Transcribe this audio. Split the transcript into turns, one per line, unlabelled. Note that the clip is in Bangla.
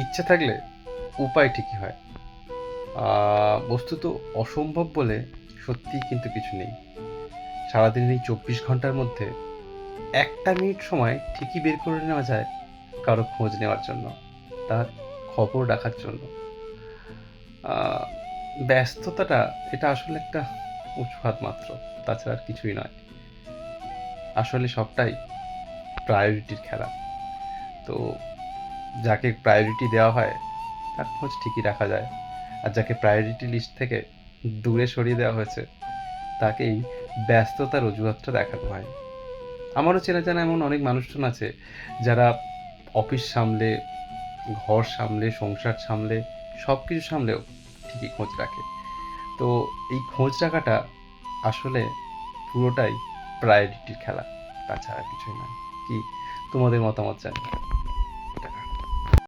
ইচ্ছা থাকলে উপায় ঠিকই হয়। বস্তুত অসম্ভব বলে সত্যিই কিন্তু কিছু নেই। সারাদিনের এই চব্বিশ ঘণ্টার মধ্যে একটা মিনিট সময় ঠিকই বের করে নেওয়া যায় কারও খোঁজ নেওয়ার জন্য, তার খবর রাখার জন্য। ব্যস্ততাটা, এটা আসলে একটা উৎপাত মাত্র, তাছাড়া আর কিছুই নয়। আসলে সবটাই প্রায়োরিটির খেলা। তো যাকে প্রায়োরিটি দেওয়া হয়, তার খোঁজ ঠিকই রাখা যায়। আর যাকে প্রায়োরিটি লিস্ট থেকে দূরে সরিয়ে দেওয়া হয়েছে, তাকেই ব্যস্ততার অজুহাতটা দেখানো হয়। আমারও চেনা জানা এমন অনেক মানুষজন আছে, যারা অফিস সামলে, ঘর সামলে, সংসার সামলে সব কিছু সামলেও ঠিকই খোঁজ রাখে। তো এই খোঁজ রাখাটা আসলে পুরোটাই প্রায়োরিটির খেলা, তাছাড়া কিছুই নয়। কি তোমাদের মতামত জানি